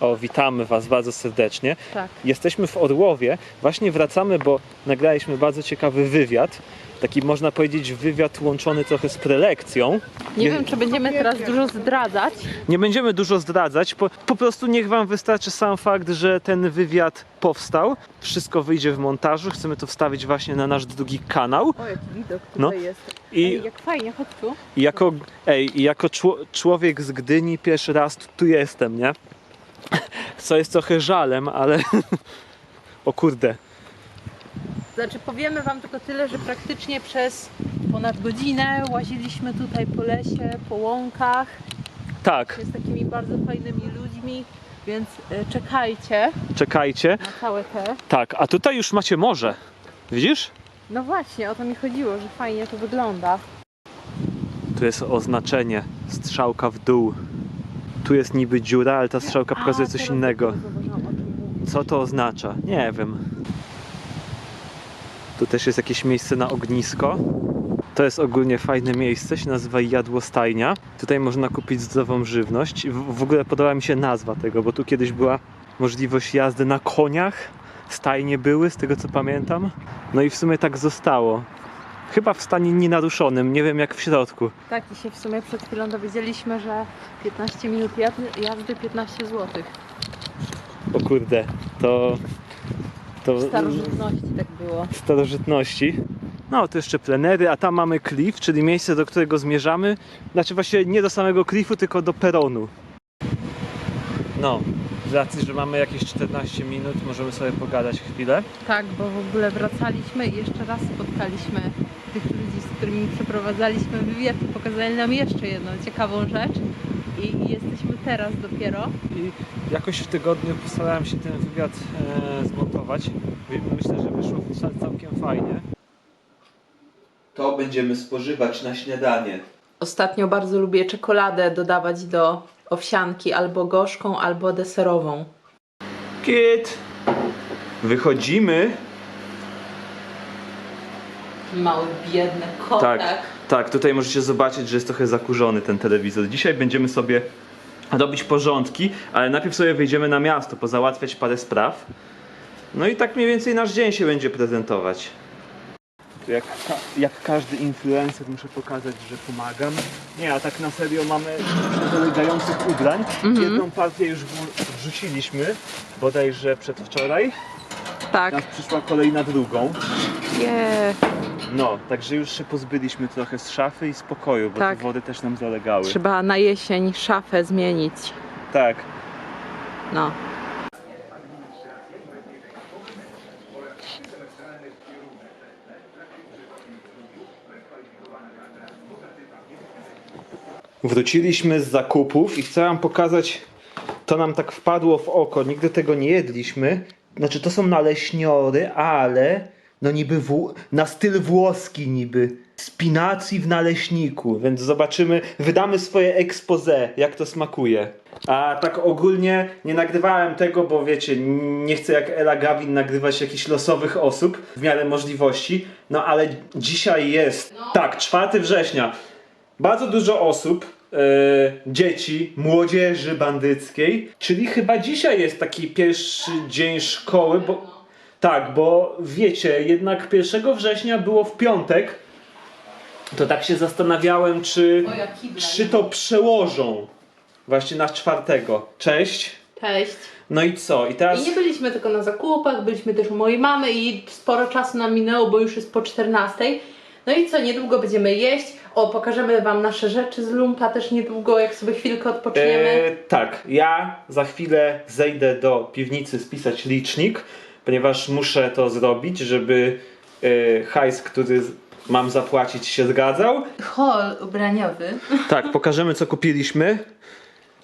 O, witamy Was bardzo serdecznie. Tak. Jesteśmy w Orłowie. Właśnie wracamy, bo nagraliśmy bardzo ciekawy wywiad. Taki można powiedzieć wywiad łączony trochę z prelekcją. Nie wiem, czy będziemy teraz dużo zdradzać. Nie będziemy dużo zdradzać, po, po prostu niech Wam wystarczy sam fakt, że ten wywiad powstał. Wszystko wyjdzie w montażu. Chcemy to wstawić właśnie na nasz drugi kanał. O, jaki widok tutaj No. jest. I Ej, jak fajnie, chodź tu. Jako, ej, jako czło, człowiek z Gdyni pierwszy raz tu, tu jestem, nie? Co jest trochę żalem, ale... o kurde. Znaczy powiemy wam tylko tyle, że praktycznie przez ponad godzinę łaziliśmy tutaj po lesie, po łąkach Tak, z takimi bardzo fajnymi ludźmi, więc y, czekajcie czekajcie. na całe te. Tak, a tutaj już macie morze. Widzisz? No właśnie, o to mi chodziło, że fajnie to wygląda. Tu jest oznaczenie. Strzałka w dół. Tu jest niby dziura, ale ta strzałka pokazuje coś innego. Co to oznacza? Nie wiem. Tu też jest jakieś miejsce na ognisko. To jest ogólnie fajne miejsce, się nazywa Jadłostajnia. Tutaj można kupić zdrową żywność. W, w ogóle podoba mi się nazwa tego, bo tu kiedyś była możliwość jazdy na koniach. Stajnie były, z tego co pamiętam. No i w sumie tak zostało. Chyba w stanie nienaruszonym, nie wiem jak w środku. Tak, i się w sumie przed chwilą dowiedzieliśmy, że 15 minut jazdy, jazdy 15 zł. O kurde, to... to W starożytności tak było. starożytności. No, to jeszcze plenery, a tam mamy klif, czyli miejsce, do którego zmierzamy. Znaczy właśnie nie do samego klifu, tylko do peronu. No, z racji, że mamy jakieś 14 minut, możemy sobie pogadać chwilę. Tak, bo w ogóle wracaliśmy i jeszcze raz spotkaliśmy tych ludzi, z którymi przeprowadzaliśmy wywiad i pokazali nam jeszcze jedną ciekawą rzecz. I, jesteśmy teraz dopiero. I jakoś w tygodniu postarałem się ten wywiad e, zmontować. Myślę, że wyszło cał- całkiem fajnie. To będziemy spożywać na śniadanie. Ostatnio bardzo lubię czekoladę dodawać do owsianki, albo gorzką, albo deserową. Kit! Wychodzimy. Mały, biedny kotek. Tak, tak, tutaj możecie zobaczyć, że jest trochę zakurzony ten telewizor. Dzisiaj będziemy sobie robić porządki, ale najpierw sobie wyjdziemy na miasto, pozałatwiać parę spraw. No i tak mniej więcej nasz dzień się będzie prezentować. Jak, jak każdy influencer muszę pokazać, że pomagam. Nie, a tak na serio mamy dolegających ubrań. Jedną partię już wrzuciliśmy, bodajże przedwczoraj. Tak. Teraz przyszła kolejna drugą. Je. No, także już się pozbyliśmy trochę z szafy i z pokoju, bo Tak. te wody też nam zalegały. Trzeba na jesień szafę zmienić. Tak. No. Wróciliśmy z zakupów i chcę wam pokazać, to nam tak wpadło w oko, nigdy tego nie jedliśmy. Znaczy to są naleśniory, ale no niby na styl włoski niby. Spinacji w naleśniku, więc zobaczymy, wydamy swoje expose, jak to smakuje. A tak ogólnie nie nagrywałem tego, bo wiecie, nie chcę jak Ela Gavin nagrywać jakichś losowych osób w miarę możliwości. No ale dzisiaj jest, tak, 4 września. Bardzo dużo osób, e, dzieci, młodzieży bandyckiej, czyli chyba dzisiaj jest taki pierwszy dzień szkoły, bo tak, bo wiecie, jednak 1 września było w piątek. To tak się zastanawiałem, czy, O, jak kibla. czy to przełożą właśnie na czwartego. Cześć. Cześć. No i co? I teraz. I nie byliśmy tylko na zakupach, byliśmy też u mojej mamy i sporo czasu nam minęło, bo już jest po 14. No i co, niedługo będziemy jeść. O, pokażemy Wam nasze rzeczy z lumpa też niedługo, jak sobie chwilkę odpoczniemy. E, tak, ja za chwilę zejdę do piwnicy spisać licznik, ponieważ muszę to zrobić, żeby e, hajs, który mam zapłacić się zgadzał. Hol ubraniowy. Tak, pokażemy co kupiliśmy.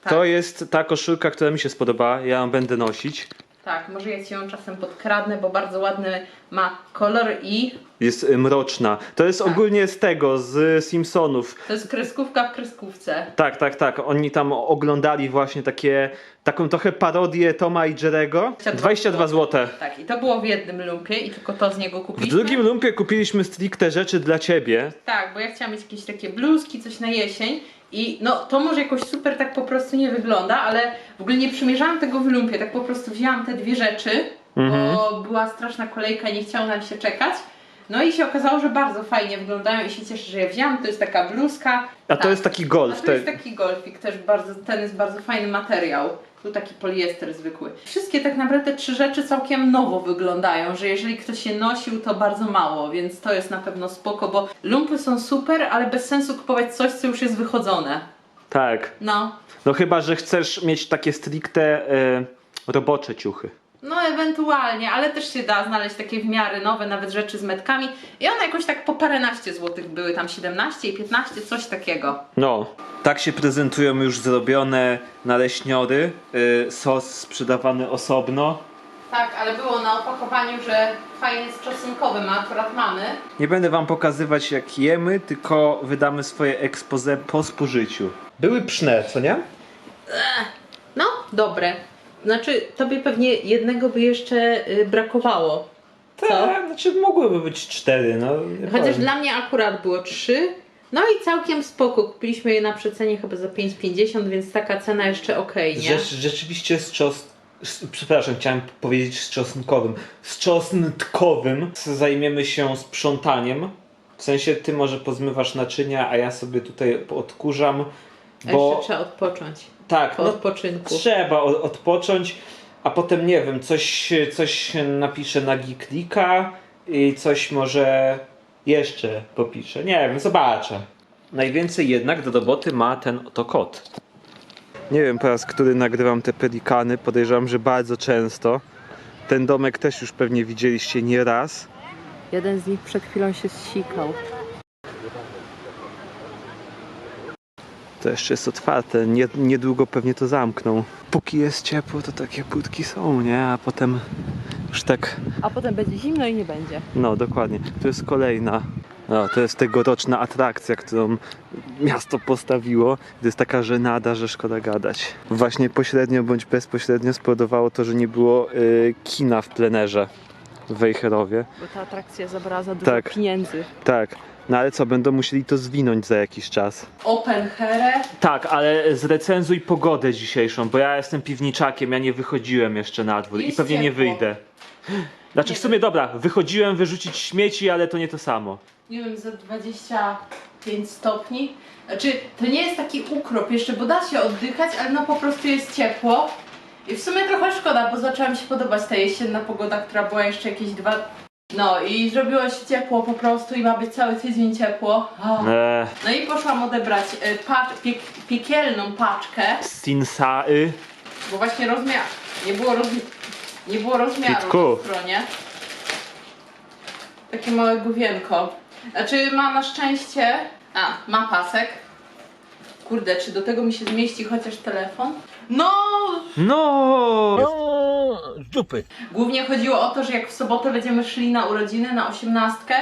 Tak. To jest ta koszulka, która mi się spodoba, ja ją będę nosić. Tak, może ja Ci ją czasem podkradnę, bo bardzo ładny ma kolor i Jest e, mroczna. To jest Tak. ogólnie z tego, z Simpsonów. to jest kreskówka w kreskówce. Tak, tak, tak. Oni tam oglądali właśnie takie, taką trochę parodię Toma i Jerego. 22 zł. Tak, i to było w jednym lumpie i tylko to z niego W kupiliśmy. drugim lumpie kupiliśmy stricte rzeczy dla ciebie. Tak, bo ja chciałam mieć jakieś takie bluzki, coś na jesień I no to może jakoś super tak po prostu nie wygląda, ale w ogóle nie przymierzałam tego w lumpie, tak po prostu wzięłam te dwie rzeczy, bo była straszna kolejka i nie chciało nam się czekać. No i się okazało, że bardzo fajnie wyglądają i się cieszę, że je wzięłam. To jest taka bluzka. A to Tak. jest taki A golf. to te- jest taki golfik, też bardzo, ten jest bardzo fajny materiał. Tu taki poliester zwykły. Wszystkie tak naprawdę trzy rzeczy całkiem nowo wyglądają, że jeżeli ktoś je nosił, to bardzo mało, więc to jest na pewno spoko, bo lumpy są super, ale bez sensu kupować coś, co już jest wychodzone. Tak. No, No chyba, że chcesz mieć takie stricte e, robocze ciuchy. No ewentualnie, ale też się da znaleźć takie w miarę nowe, nawet rzeczy z metkami. I one jakoś tak po paręnaście złotych były, tam 17 i 15, coś takiego. No. Tak się prezentują już zrobione naleśniory. y, sos sprzedawany osobno. Tak, ale było na opakowaniu, że fajnie z czosnkowym, a akurat mamy. Nie będę wam pokazywać jak jemy, tylko wydamy swoje expose po spożyciu. Były pszne, co nie? No, dobre. Znaczy, tobie pewnie jednego by jeszcze y, brakowało. Co? Tak, znaczy mogłyby być cztery, no. Chociaż powiem. dla mnie akurat było trzy. No i całkiem spoko. Kupiliśmy je na przecenie chyba za 5,50, więc taka cena jeszcze okej, nie? Rzecz, rzeczywiście z czos... z- Przepraszam, chciałem powiedzieć z czosnkowym. Z czosnkowym zajmiemy się sprzątaniem. W sensie ty może pozmywasz naczynia, a ja sobie tutaj odkurzam. A Bo Jeszcze trzeba odpocząć. Tak, Po no, odpoczynku. trzeba odpocząć, a potem nie wiem, coś, coś napiszę na Geeklika i coś może jeszcze popiszę. Nie wiem, zobaczę. Najwięcej jednak do roboty ma ten oto kot. Nie wiem po raz który nagrywam te pelikany, podejrzewam, że bardzo często. Ten domek też już pewnie widzieliście nie raz. Jeden z nich przed chwilą się zsikał. To jeszcze jest otwarte, nie, niedługo pewnie to zamkną. Póki jest ciepło, to takie budki są, nie? A potem już tak A potem będzie zimno i nie będzie. No, dokładnie. To jest kolejna. No, to jest tegoroczna atrakcja, którą miasto postawiło. To jest taka żenada, że szkoda gadać. Właśnie pośrednio bądź bezpośrednio spowodowało to, że nie było y, kina w plenerze w Wejherowie. Bo ta atrakcja zabrała za dużo Tak. pieniędzy. Tak. No ale co, będą musieli to zwinąć za jakiś czas. Open Here. Tak, ale zrecenzuj pogodę dzisiejszą, bo ja jestem piwniczakiem, ja nie wychodziłem jeszcze na dwór i Jest pewnie nie ciepło. wyjdę. Znaczy Nie w sumie dobra, wychodziłem wyrzucić śmieci, ale to nie to samo. nie wiem, za 25 stopni. Znaczy, to nie jest taki ukrop jeszcze, bo da się oddychać, ale no po prostu jest ciepło. I w sumie trochę szkoda, bo zaczęła mi się podobać ta jesienna pogoda, która była jeszcze jakieś dwa... No i zrobiło się ciepło po prostu i ma być cały tydzień ciepło. O. Eee, No i poszłam odebrać y, pacz, piek, piekielną paczkę, Sinsai. bo właśnie rozmiar... Nie było, roz, nie było rozmiaru Kitku. na stronie. Takie małe główienko. Znaczy ma na szczęście... A, ma pasek. Kurde, czy do tego mi się zmieści chociaż telefon? No! No! No, z dupy. Głównie chodziło o to, że jak w sobotę będziemy szli na urodziny, na osiemnastkę,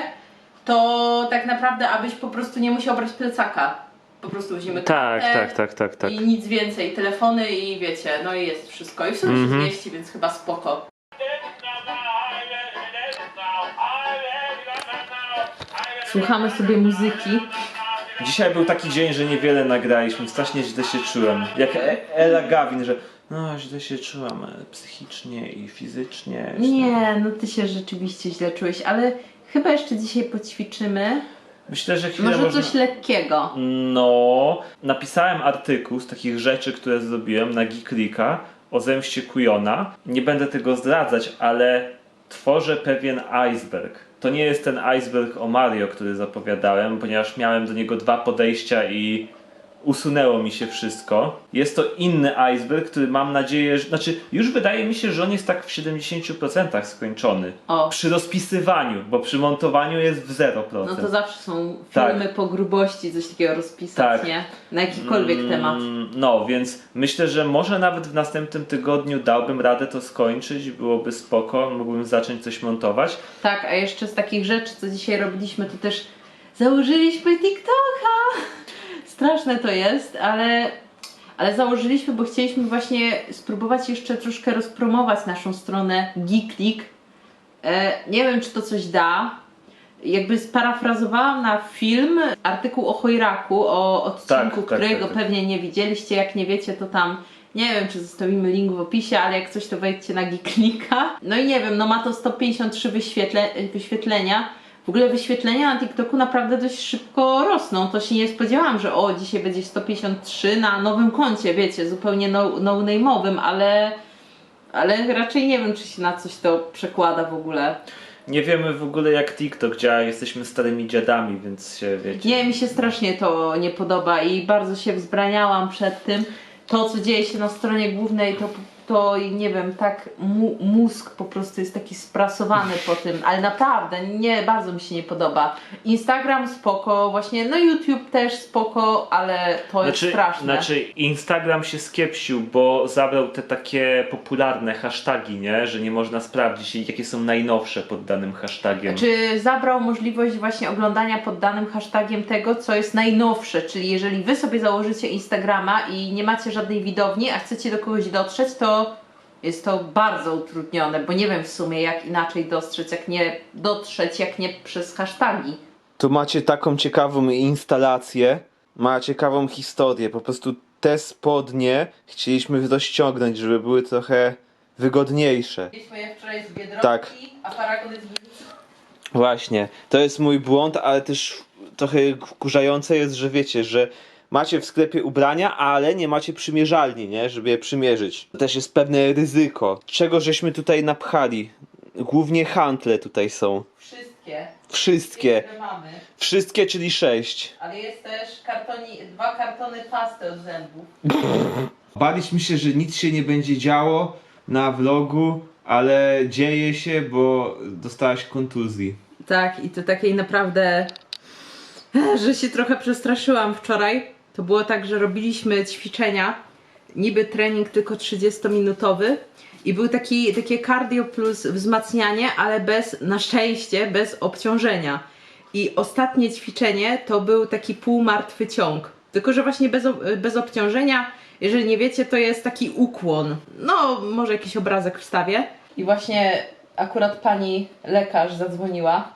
to tak naprawdę abyś po prostu nie musiał brać plecaka. Po prostu weźmiemy Tak, kartę tak, tak, tak, tak. I nic więcej, telefony i wiecie, no i jest wszystko. I w sumie Mhm. się zmieści, więc chyba spoko. Słuchamy sobie muzyki. Dzisiaj był taki dzień, że niewiele nagraliśmy, strasznie źle się czułem. Jak E- Ella Gavin, że no źle się czułam e, psychicznie i fizycznie. Nie, no ty się rzeczywiście źle czułeś, ale chyba jeszcze dzisiaj poćwiczymy. Myślę, że chwilę Może można... coś lekkiego. No, napisałem artykuł z takich rzeczy, które zrobiłem na Geeklika o zemście Kujona. Nie będę tego zdradzać, ale tworzę pewien iceberg. To nie jest ten iceberg o Mario, który zapowiadałem, ponieważ miałem do niego dwa podejścia i usunęło mi się wszystko. Jest to inny iceberg, który mam nadzieję, że... Znaczy, już wydaje mi się, że on jest tak w 70% skończony. O. Przy rozpisywaniu, bo przy montowaniu jest w 0%. No to zawsze są Tak. filmy po grubości, coś takiego rozpisać, Tak. nie? Na jakikolwiek Mm, temat. No, więc myślę, że może nawet w następnym tygodniu dałbym radę to skończyć, byłoby spoko, mógłbym zacząć coś montować. Tak, a jeszcze z takich rzeczy, co dzisiaj robiliśmy, to też założyliśmy TikToka. Straszne to jest, ale, ale założyliśmy, bo chcieliśmy właśnie spróbować jeszcze troszkę rozpromować naszą stronę Geeklik. E, nie wiem, czy to coś da. jakby sparafrazowałam na film artykuł o Chojraku, o odcinku, tak, którego tak, tak. pewnie nie widzieliście. Jak nie wiecie, to tam nie wiem, czy zostawimy link w opisie, ale jak coś, to wejdźcie na Geeknika. No i nie wiem, no ma to 153 wyświetle, wyświetlenia. W ogóle wyświetlenia na TikToku naprawdę dość szybko rosną. To się nie spodziewałam, że o, dzisiaj będzie 153 na nowym koncie, wiecie, zupełnie no, no-name'owym, ale, ale raczej nie wiem, czy się na coś to przekłada w ogóle. Nie wiemy w ogóle jak TikTok działa, jesteśmy starymi dziadami, więc się wiecie. Nie, mi się strasznie to nie podoba i bardzo się wzbraniałam przed tym. To, co dzieje się na stronie głównej, to, to nie wiem, tak mózg po prostu jest taki sprasowany po tym, ale naprawdę, nie, bardzo mi się nie podoba. Instagram spoko, właśnie, no YouTube też spoko, ale to jest straszne. Znaczy Instagram się skiepsił, bo zabrał te takie popularne hasztagi, nie? Że nie można sprawdzić jakie są najnowsze pod danym hashtagiem. Czy zabrał możliwość właśnie oglądania pod danym hashtagiem tego, co jest najnowsze? Czyli jeżeli wy sobie założycie Instagrama i nie macie żadnej widowni, a chcecie do kogoś dotrzeć, to jest to bardzo utrudnione, bo nie wiem w sumie jak inaczej dostrzec, jak nie dotrzeć, jak nie przez hashtagi. Tu macie taką ciekawą instalację, ma ciekawą historię. Po prostu te spodnie chcieliśmy rozciągnąć, żeby były trochę wygodniejsze. Wczoraj z Biedronki, Tak. a paragony z Właśnie, to jest mój błąd, ale też trochę wkurzające jest, że wiecie, że macie w sklepie ubrania, ale nie macie przymierzalni, nie? Żeby je przymierzyć. To też jest pewne ryzyko. Czego żeśmy tutaj napchali? Głównie hantle tutaj są. Wszystkie. Wszystkie. Które mamy. Wszystkie, czyli sześć. Ale jest też kartoni, dwa kartony pasty od zębów. Baliśmy się, że nic się nie będzie działo na vlogu, ale dzieje się, bo dostałaś kontuzji. Tak, i to takiej naprawdę, że się trochę przestraszyłam wczoraj. To było tak, że robiliśmy ćwiczenia, niby trening tylko 30-minutowy i był taki, takie cardio plus wzmacnianie, ale bez, na szczęście, bez obciążenia. I ostatnie ćwiczenie to był taki półmartwy ciąg. Tylko, że właśnie bez, bez obciążenia, jeżeli nie wiecie, to jest taki ukłon. No, może jakiś obrazek wstawię. I właśnie akurat pani lekarz zadzwoniła.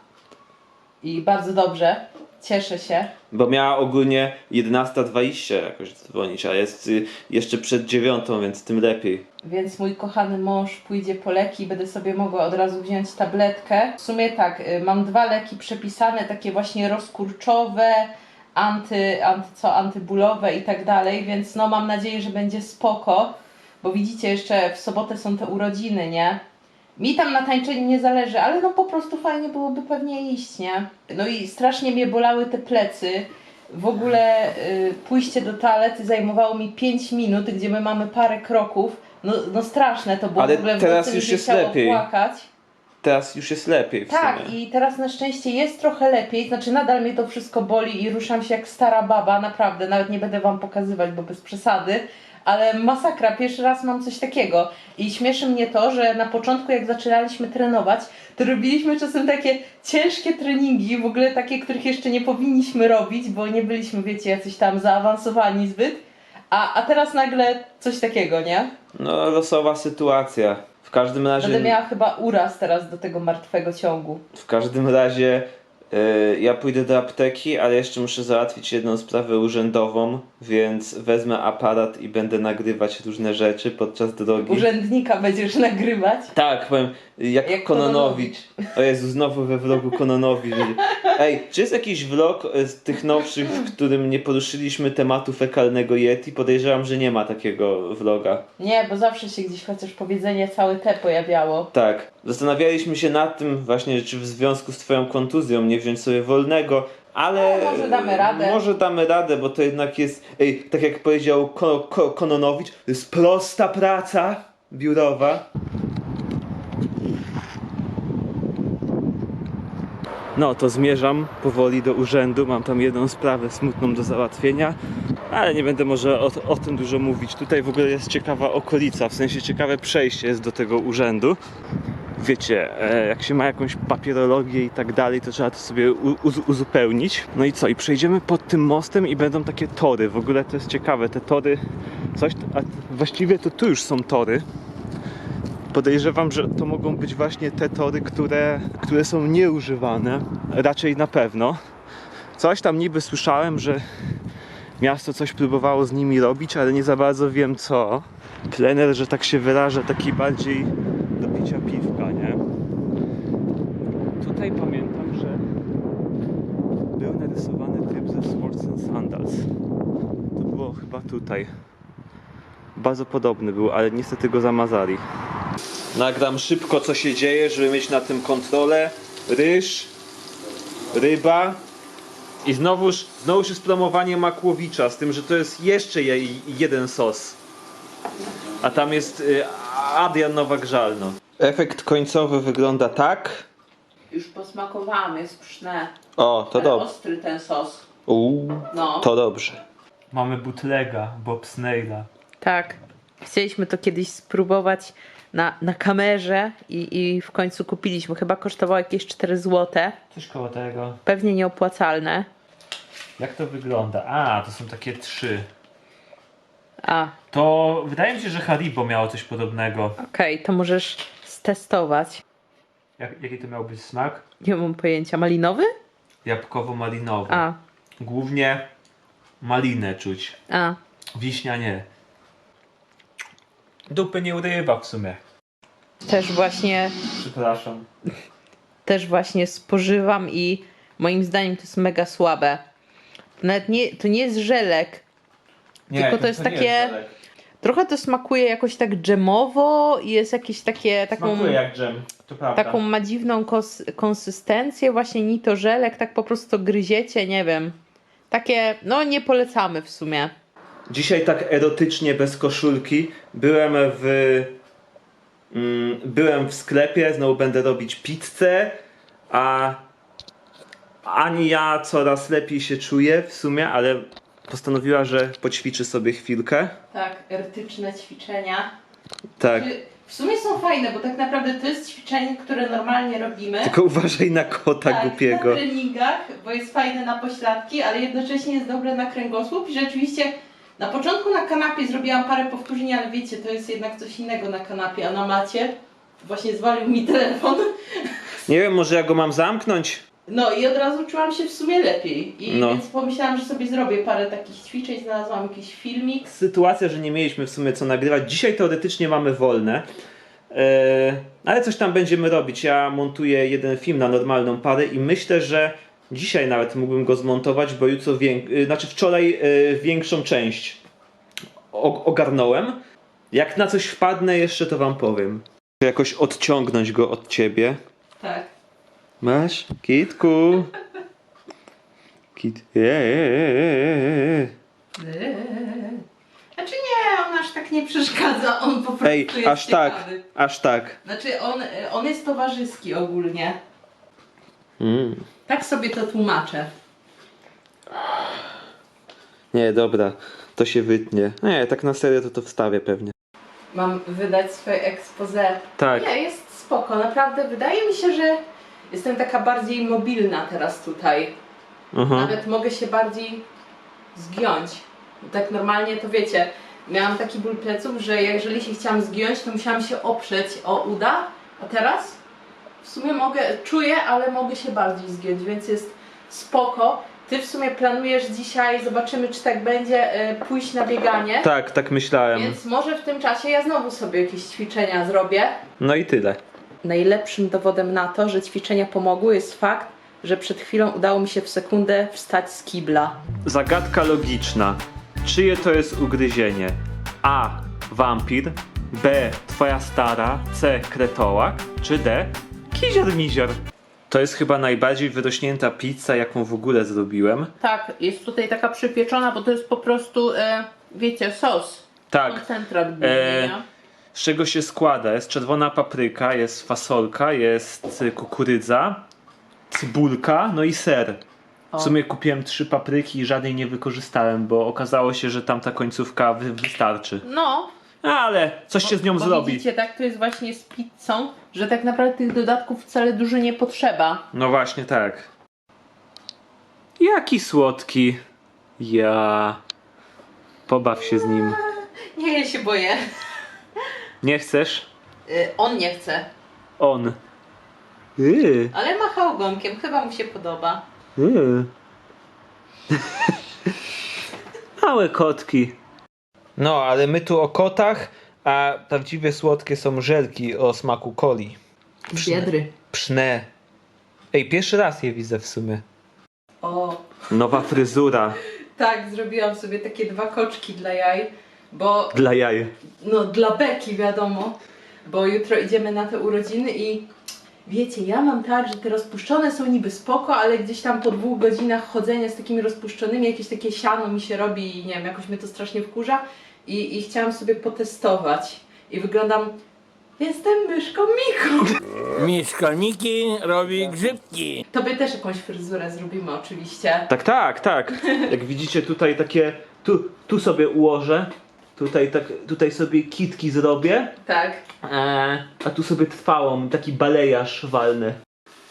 I bardzo dobrze. Cieszę się. Bo miała ogólnie 11.20 jakoś dzwonić, a jest y, jeszcze przed dziewiątą, więc tym lepiej. Więc mój kochany mąż pójdzie po leki i będę sobie mogła od razu wziąć tabletkę. W sumie tak, y, mam dwa leki przepisane, takie właśnie rozkurczowe, anty, anty, co, antybólowe i tak dalej, więc no mam nadzieję, że będzie spoko. Bo widzicie, jeszcze w sobotę są te urodziny, nie? Mi tam na tańczeniu nie zależy, ale no po prostu fajnie byłoby pewnie iść, nie? No i strasznie mnie bolały te plecy. W ogóle y, pójście do toalety zajmowało mi 5 minut, gdzie my mamy parę kroków. No, no straszne to było. Ale w ogóle w teraz nocy już jest lepiej. płakać. Teraz już jest lepiej w Tak, sumie. i teraz na szczęście jest trochę lepiej. Znaczy, nadal mnie to wszystko boli i ruszam się jak stara baba, naprawdę. Nawet nie będę wam pokazywać, bo bez przesady. Ale masakra, pierwszy raz mam coś takiego. I śmieszy mnie to, że na początku, jak zaczynaliśmy trenować, to robiliśmy czasem takie ciężkie treningi, w ogóle takie, których jeszcze nie powinniśmy robić, bo nie byliśmy, wiecie, jacyś tam zaawansowani zbyt. A, a teraz nagle coś takiego, nie? No, losowa sytuacja. W każdym razie. Będę miała chyba uraz teraz do tego martwego ciągu. W każdym razie y, ja pójdę do apteki, ale jeszcze muszę załatwić jedną sprawę urzędową, więc wezmę aparat i będę nagrywać różne rzeczy podczas drogi. Urzędnika będziesz nagrywać. Tak, powiem, jak, Jak Kononowicz. O Jezu, znowu we vlogu Kononowicz. Ej, czy jest jakiś vlog e, z tych nowszych, w którym nie poruszyliśmy tematu fekalnego Yeti? Podejrzewam, że nie ma takiego vloga. Nie, bo zawsze się gdzieś chociaż powiedzenie całe te pojawiało. Tak. Zastanawialiśmy się nad tym właśnie, czy w związku z twoją kontuzją nie wziąć sobie wolnego, ale... No, może damy radę. Może damy radę, bo to jednak jest, ej, tak jak powiedział Ko Ko Kononowicz, to jest prosta praca biurowa. No, to zmierzam powoli do urzędu. Mam tam jedną sprawę smutną do załatwienia, ale nie będę może o, o tym dużo mówić. Tutaj w ogóle jest ciekawa okolica, w sensie ciekawe przejście jest do tego urzędu. Wiecie, e, jak się ma jakąś papierologię i tak dalej, to trzeba to sobie uzupełnić. No i co? I przejdziemy pod tym mostem i będą takie tory. W ogóle to jest ciekawe, te tory, coś, a właściwie to tu już są tory Podejrzewam, że to mogą być właśnie te tory, które, które są nieużywane. Raczej na pewno. Coś tam niby słyszałem, że miasto coś próbowało z nimi robić, ale nie za bardzo wiem co. Plener, że tak się wyrażę, taki bardziej do picia piwka, nie? Tutaj pamiętam, że był narysowany typ ze Swords and Sandals. To było chyba tutaj. Bardzo podobny był, ale niestety go zamazali. Nagram szybko co się dzieje, żeby mieć na tym kontrolę. Ryż, ryba i znowuż, znowuż jest promowanie Makłowicza, z tym, że to jest jeszcze je, jeden sos. A tam jest y, Adrian Nowak-Żalno. Efekt końcowy wygląda tak. Już posmakowałam, jest pyszne. O, to dobrze. ostry ten sos. Uuu, No. to dobrze. Mamy bootlega, Bob Snaila. Tak. Chcieliśmy to kiedyś spróbować na, na kamerze i, i w końcu kupiliśmy. Chyba kosztowało jakieś 4 zł. Coś koło tego. Pewnie nieopłacalne. Jak to wygląda? A, to są takie trzy. A, To wydaje mi się, że Haribo miało coś podobnego. okej, to możesz stestować. Jak, jaki to miał być smak? Nie mam pojęcia. Malinowy? Jabłkowo-malinowy. A, Głównie malinę czuć. a. Wiśnia nie. Dupy nie urywa w sumie. Też właśnie, Przepraszam. też właśnie spożywam i moim zdaniem to jest mega słabe. Nawet nie, to nie jest żelek. Tylko to jest nie takie- żelek. Trochę to smakuje jakoś tak dżemowo i jest jakieś takie, taką, Smakuje jak dżem, to prawda. taką ma dziwną kos- konsystencję, właśnie ni to żelek, tak po prostu to gryziecie, nie wiem. Takie, no nie polecamy w sumie. Dzisiaj tak erotycznie, bez koszulki. Byłem w. Mm, byłem w sklepie, znowu będę robić pizzę, a ani ja coraz lepiej się czuję w sumie, ale postanowiła, że poćwiczy sobie chwilkę. Tak, ertyczne ćwiczenia. Tak. W sumie są fajne, bo tak naprawdę to jest ćwiczenie, które normalnie robimy. Tylko uważaj na kota tak, głupiego. na treningach, bo jest fajne na pośladki, ale jednocześnie jest dobre na kręgosłup i rzeczywiście na początku na kanapie zrobiłam parę powtórzeń, ale wiecie, to jest jednak coś innego na kanapie, a na macie właśnie zwalił mi telefon. Nie wiem, może ja go mam zamknąć? No i od razu czułam się w sumie lepiej. I No. więc pomyślałam, że sobie zrobię parę takich ćwiczeń, znalazłam jakiś filmik. Sytuacja, że nie mieliśmy w sumie co nagrywać. Dzisiaj teoretycznie mamy wolne. Eee, ale coś tam będziemy robić. Ja montuję jeden film na normalną parę i myślę, że dzisiaj nawet mógłbym go zmontować, bo jutro, wię- y, znaczy wczoraj y, większą część ogarnąłem. Jak na coś wpadnę jeszcze, to wam powiem. Jakoś odciągnąć go od ciebie. Tak. Masz? Kitku. Kit. Eee. Znaczy nie, on aż tak nie przeszkadza, on po prostu Ej, jest aż tak, aż tak. Znaczy on, on jest towarzyski ogólnie. Mm. Tak sobie to tłumaczę. Nie, dobra, to się wytnie. Nie, tak na serio to to wstawię pewnie. Mam wydać swoje expose. Tak. Nie, jest spoko. Naprawdę wydaje mi się, że jestem taka bardziej mobilna teraz tutaj. Aha. Nawet mogę się bardziej zgiąć. Tak normalnie to wiecie, miałam taki ból pleców, że jeżeli się chciałam zgiąć, to musiałam się oprzeć o uda, a teraz w sumie mogę, czuję, ale mogę się bardziej zgiąć, więc jest spoko. Ty w sumie planujesz dzisiaj, zobaczymy czy tak będzie, y, pójść na bieganie. Tak, tak myślałem. Więc może w tym czasie ja znowu sobie jakieś ćwiczenia zrobię. No i tyle. Najlepszym dowodem na to, że ćwiczenia pomogły jest fakt, że przed chwilą udało mi się w sekundę wstać z kibla. Zagadka logiczna. Czyje to jest ugryzienie? A. Wampir. B. Twoja stara. C. Kretołak. Czy D. Kizior mizior. To jest chyba najbardziej wyrośnięta pizza, jaką w ogóle zrobiłem. Tak, jest tutaj taka przypieczona, bo to jest po prostu, e, wiecie, sos. Tak. Koncentrat E? Z czego się składa? Jest czerwona papryka, jest fasolka, jest kukurydza, cebulka, no i ser. W sumie kupiłem trzy papryki i żadnej nie wykorzystałem, bo okazało się, że tamta końcówka wy- wystarczy. No, Ale coś się z nią bo zrobi. widzicie, tak to jest właśnie z pizzą, że tak naprawdę tych dodatków wcale dużo nie potrzeba. No właśnie tak. Jaki słodki. Ja. Pobaw się z nim. Nie, ja się boję. Nie chcesz? Y, on nie chce, On. Yy, ale macha ogonkiem, chyba mu się podoba. yy. Małe kotki. No, ale my tu o kotach, a prawdziwie słodkie są żelki o smaku coli. Biedry. Pszne. Ej, pierwszy raz je widzę w sumie. O, Nowa fryzura tak, zrobiłam sobie takie dwa koczki dla jaj, bo dla jaj. no dla beki wiadomo, bo jutro idziemy na te urodziny i wiecie, ja mam tak, że te rozpuszczone są niby spoko, ale gdzieś tam po dwóch godzinach chodzenia z takimi rozpuszczonymi jakieś takie siano mi się robi i nie wiem, jakoś mnie to strasznie wkurza i, i chciałam sobie potestować i wyglądam, jestem myszką Miku. Mieszkalniki robi grzybki. Tobie też jakąś fryzurę zrobimy oczywiście. Tak, tak, tak. Jak widzicie tutaj takie, tu, tu sobie ułożę, tutaj, tak, tutaj sobie kitki zrobię, Tak. e, a tu sobie trwałą, taki balejarz walny.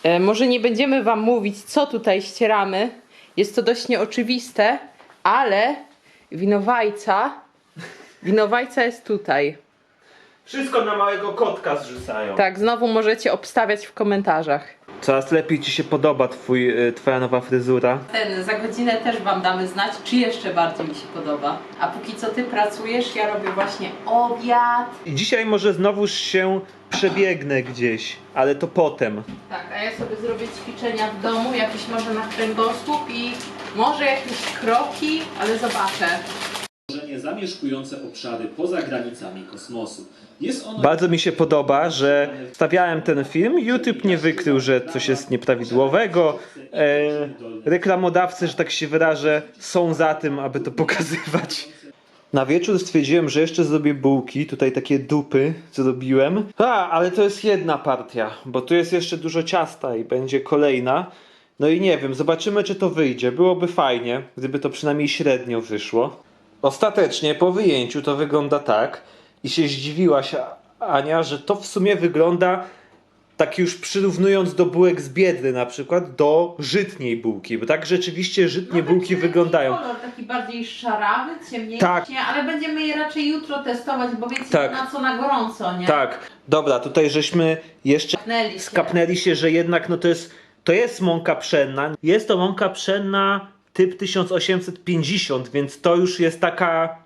E, może nie będziemy Wam mówić, co tutaj ścieramy. Jest to dość nieoczywiste, ale winowajca, winowajca jest tutaj. Wszystko na małego kotka zrzucają. Tak, znowu możecie obstawiać w komentarzach. Coraz lepiej ci się podoba twój, y, twoja nowa fryzura. Ten, za godzinę też Wam damy znać, czy jeszcze bardziej mi się podoba. A póki co Ty pracujesz, ja robię właśnie obiad. I dzisiaj może znowuż się przebiegnę gdzieś, ale to potem. Tak, a ja sobie zrobię ćwiczenia w domu, jakieś może na kręgosłup i może jakieś kroki, ale zobaczę. Stworzenie zamieszkujące obszary poza granicami kosmosu. Ono Bardzo mi się podoba, że stawiałem ten film, YouTube nie wykrył, że coś jest nieprawidłowego. E, reklamodawcy, że tak się wyrażę, są za tym, aby to pokazywać. Na wieczór stwierdziłem, że jeszcze zrobię bułki, tutaj takie dupy zrobiłem. A, ale to jest jedna partia, bo tu jest jeszcze dużo ciasta i będzie kolejna. No i nie wiem, zobaczymy czy to wyjdzie. Byłoby fajnie, gdyby to przynajmniej średnio wyszło. Ostatecznie po wyjęciu to wygląda tak i się zdziwiła się Ania, że to w sumie wygląda tak już przyrównując do bułek z biedry na przykład do żytniej bułki, bo tak rzeczywiście żytnie bułki wyglądają. Kolor taki bardziej szarawy, ciemniejszy, Tak. ale będziemy je raczej jutro testować, bo wiecie Tak. na co na gorąco, nie? Tak, dobra, tutaj żeśmy jeszcze Skapnęli się. skapnęli się, że jednak no to jest, to jest mąka pszenna. Jest to mąka pszenna typ 1850, więc to już jest taka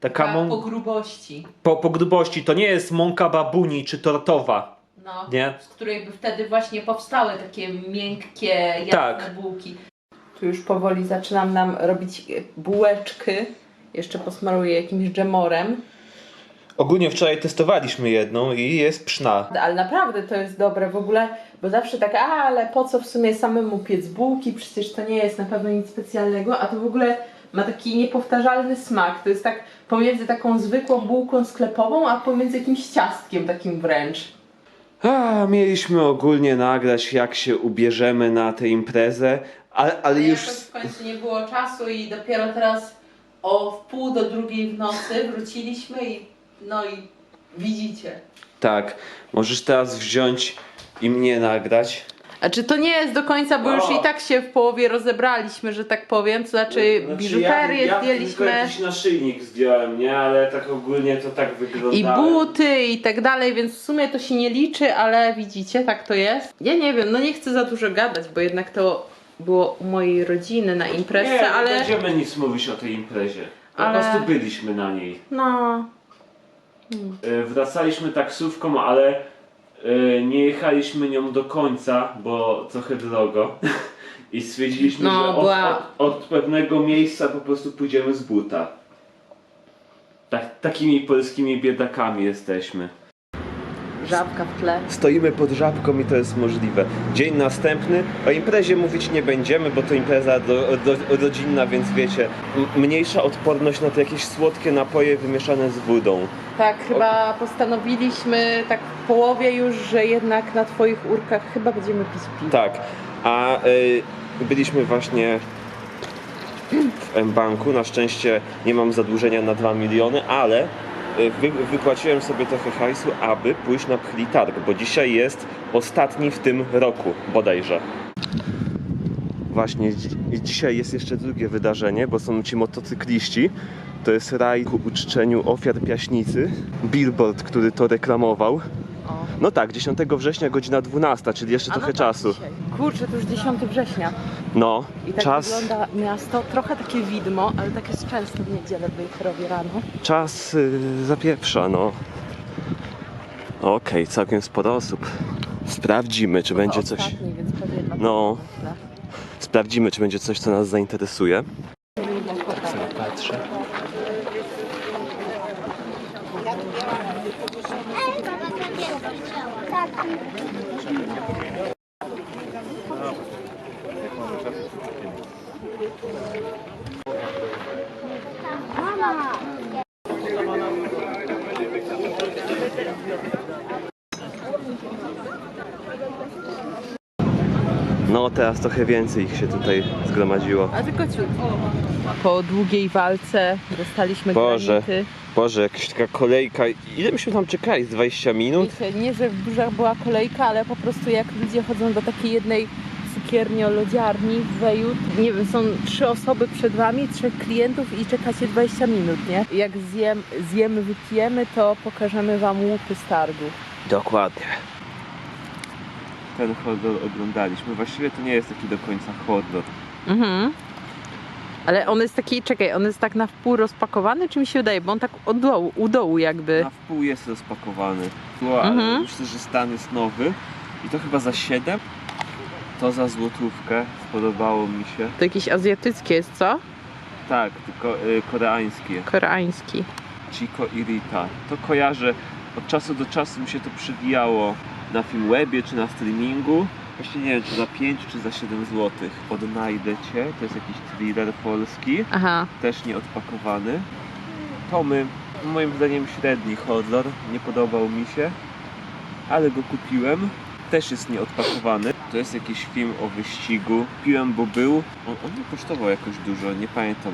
taka Tak, po grubości. po, po grubości. To nie jest mąka babuni czy tortowa. No, Nie? z której by wtedy właśnie powstały takie miękkie, jasne Tak. bułki. Tu już powoli zaczynam nam robić bułeczki. Jeszcze posmaruję jakimś dżemorem. Ogólnie wczoraj testowaliśmy jedną i jest przna. Ale naprawdę to jest dobre w ogóle, bo zawsze tak, a ale po co w sumie samemu piec bułki, przecież to nie jest na pewno nic specjalnego, a to w ogóle ma taki niepowtarzalny smak. To jest tak pomiędzy taką zwykłą bułką sklepową, a pomiędzy jakimś ciastkiem takim wręcz. A, mieliśmy ogólnie nagrać jak się ubierzemy na tę imprezę, ale, ale już... Jakoś w końcu nie było czasu i dopiero teraz o wpół do drugiej w nocy wróciliśmy i no i widzicie. Tak, możesz teraz wziąć i mnie nagrać. A czy to nie jest do końca, bo już i tak się w połowie rozebraliśmy, że tak powiem, to znaczy biżuterię zdjęliśmy. naszyjnik zdjąłem, nie? Ale tak ogólnie to tak wygląda. I buty i tak dalej, więc w sumie to się nie liczy, ale widzicie, tak to jest. Ja nie wiem, no nie chcę za dużo gadać, bo jednak to było u mojej rodziny na imprezce, Nie, nie ale będziemy nic mówić o tej imprezie. Po Ale- prostu byliśmy na niej. no, E, Wracaliśmy taksówką, ale e, nie jechaliśmy nią do końca, bo trochę drogo. I stwierdziliśmy, No, że od, była- od, od pewnego miejsca po prostu pójdziemy z buta. Tak, takimi polskimi biedakami jesteśmy. Żabka w tle. Stoimy pod żabką i to jest możliwe. Dzień następny. O imprezie mówić nie będziemy, bo to impreza do, do, rodzinna, więc wiecie, mniejsza odporność na te jakieś słodkie napoje wymieszane z wodą. Tak, chyba postanowiliśmy tak w połowie już, że jednak na twoich urkach chyba będziemy pić piwo. Tak, a y, byliśmy właśnie w M-Banku. Na szczęście nie mam zadłużenia na 2 miliony, ale wy, wypłaciłem sobie trochę hajsu, aby pójść na Pchli Targ, bo dzisiaj jest ostatni w tym roku bodajże. Właśnie, dzi- dzisiaj jest jeszcze drugie wydarzenie, bo są ci motocykliści. To jest raj ku uczczeniu ofiar Piaśnicy. Billboard, który to reklamował. No tak, 10 września, godzina 12, czyli jeszcze A no trochę tak, czasu. dzisiaj. Kurczę, to już 10 września. No, I tak czas, wygląda miasto, trochę takie widmo, ale tak jest często w niedzielę w Wejherowie rano. czas y, zapieprza, no. Okej, całkiem sporo osób. Sprawdzimy, czy będzie coś. Ostatni, więc pewnie dlatego No. Sprawdzimy, czy będzie coś, co nas zainteresuje. Patrzę. No, teraz trochę więcej ich się tutaj zgromadziło. A tylko ciut. Po długiej walce dostaliśmy Boże. granity. Boże, jakaś taka kolejka. Ile myśmy tam czekali? Z 20 minut? Wiecie, nie, że w dużach była kolejka, ale po prostu jak ludzie chodzą do takiej jednej cukierni-lodziarni w Weju, nie wiem, są trzy osoby przed wami, trzech klientów i czekacie 20 minut, nie? Jak zjem, zjemy, wypijemy, to pokażemy wam łupy z targu. Dokładnie. Ten horror oglądaliśmy. Właściwie to nie jest taki do końca horror. Mhm. Ale on jest taki, czekaj, on jest tak na wpół rozpakowany, czy mi się wydaje, bo on tak od dołu, u dołu jakby. Na wpół jest rozpakowany. Było, ale Mhm. myślę, że stan jest nowy. I to chyba za 7. To za złotówkę. Spodobało mi się. To jakieś azjatyckie jest, co? Tak, tylko y, koreańskie. Koreański. Chico i Rita. To kojarzę. Od czasu do czasu mi się to przywijało na Filmwebie czy na streamingu. Właśnie nie wiem, czy za 5 czy za 7 zł. Odnajdę Cię. To jest jakiś thriller polski. Aha. Też nieodpakowany. Tomy, moim zdaniem średni horror. Nie podobał mi się. Ale go kupiłem. Też jest nieodpakowany. To jest jakiś film o wyścigu. Kupiłem, bo był. On, on nie kosztował jakoś dużo, nie pamiętam.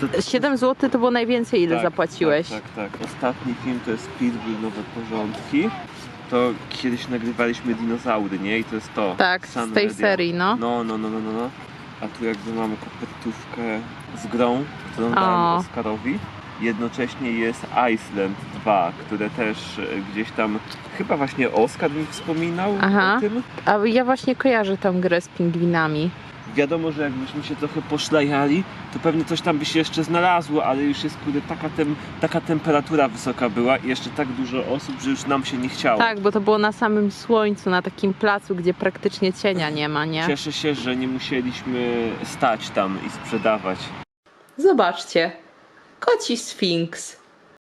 To, 7 zł to było najwięcej, ile tak, zapłaciłeś. Tak, tak, tak. Ostatni film to jest Pitbull Nowe Porządki. To kiedyś nagrywaliśmy dinozaury, nie? I to jest to. Tak, Sun z tej Media. serii, no. No, no, no, no, no, no. A tu jakby mamy kopertówkę z grą, którą O. dałem Oskarowi. Jednocześnie jest Iceland 2, które też e, gdzieś tam, chyba właśnie Oskar mi wspominał Aha. o tym. A ja właśnie kojarzę tą grę z pingwinami. Wiadomo, że jakbyśmy się trochę poszlajali, to pewnie coś tam by się jeszcze znalazło, ale już jest kurde, taka, tem, taka temperatura wysoka była i jeszcze tak dużo osób, że już nam się nie chciało. Tak, bo to było na samym słońcu, na takim placu, gdzie praktycznie cienia nie ma, nie? Cieszę się, że nie musieliśmy stać tam i sprzedawać. Zobaczcie. Koci Sfinks.